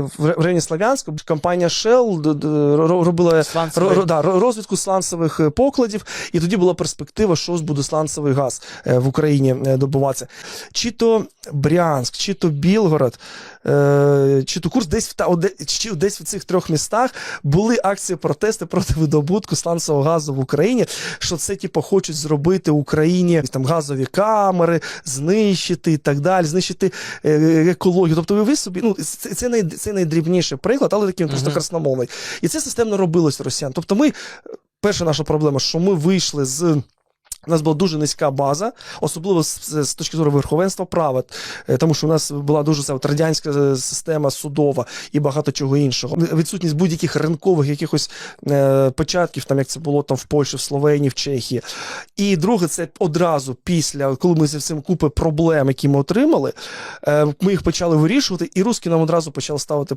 в районі Славянська компанія Shell робила ро- ро- да, розвідку сланцевих е, покладів, і тоді була перспектива, що буде сланцевий газ е, в Україні е, добуватися. Чи то Брянськ, чи то Білгород, чи то Курс, десь в та чи десь в цих трьох містах були акції протести проти видобутку сланцевого газу в Україні, що це типу, хочуть зробити Україні там газові камери, знищити і так далі, знищити екологію. Тобто, ви собі, ну це, це, най, це найдрібніший приклад, але такий він просто Мгм. красномовний. І це системно робилось росіян. Тобто, ми перша наша проблема, що ми вийшли з. У нас була дуже низька база, особливо з, з- точки зору верховенства права, е, тому що у нас була дуже ця от радянська е, система судова і багато чого іншого. Відсутність будь-яких ринкових якихось е, початків, там як це було там в Польщі, в Словенії, в Чехії. І друге, це одразу після, коли ми з цим купи проблем, які ми отримали, е, ми їх почали вирішувати, і русські нам одразу почали ставити